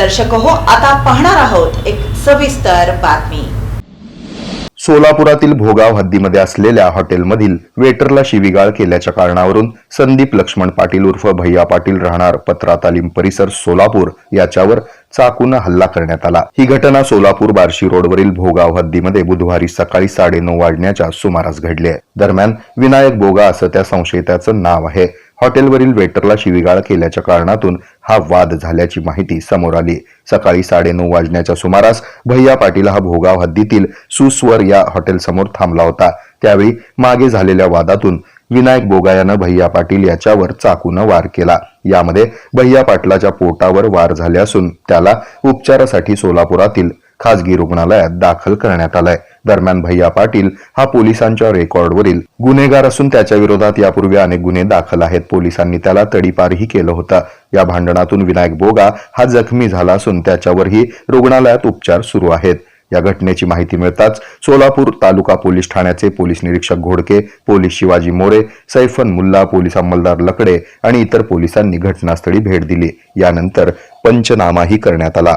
दर्शक हो आता पाहणार आहोत एक सविस्तर बातमी. सोलापुरातील भोगाव हद्दीमध्ये असलेल्या हॉटेलमधील वेटरला शिवीगाळ केल्याच्या कारणावरून संदीप लक्ष्मण पाटील उर्फ भैया पाटील राहणार पत्रा तालीम परिसर सोलापूर याच्यावर चाकून हल्ला करण्यात आला. ही घटना सोलापूर बार्शी रोडवरील भोगाव हद्दीमध्ये बुधवारी सकाळी साडेनऊ वाजण्याच्या सुमारास घडली आहे. दरम्यान विनायक बोगा असं त्या संशयिताचं नाव आहे. हॉटेलवरील वेटरला शिवीगाळ केल्याच्या कारणातून हा वाद झाल्याची माहिती समोर आली. सकाळी साडेनऊ वाजण्याच्या सुमारास भैया पाटील हा भोगाव हद्दीतील सुस्वर या हॉटेलसमोर थांबला होता. त्यावेळी मागे झालेल्या वादातून विनायक बोगा यानं भैया पाटील याच्यावर चाकूनं वार केला. यामध्ये भैया पाटलाच्या पोटावर वार झाले असून त्याला उपचारासाठी सोलापुरातील खासगी रुग्णालयात दाखल करण्यात आलाय. दरम्यान भैया पाटील हा पोलिसांच्या रेकॉर्डवरील गुन्हेगार असून त्याच्या विरोधात यापूर्वी अनेक गुन्हे दाखल आहेत. पोलिसांनी त्याला तडीपारही केलं होतं. या भांडणातून विनायक बोगा हा जखमी झाला असून त्याच्यावरही रुग्णालयात उपचार सुरू आहेत. या घटनेची माहिती मिळताच सोलापूर तालुका पोलीस ठाण्याचे पोलीस निरीक्षक घोडके पोलीस शिवाजी मोरे सैफन मुल्ला पोलीस अंमलदार लकडे आणि इतर पोलिसांनी घटनास्थळी भेट दिली. यानंतर पंचनामाही करण्यात आला.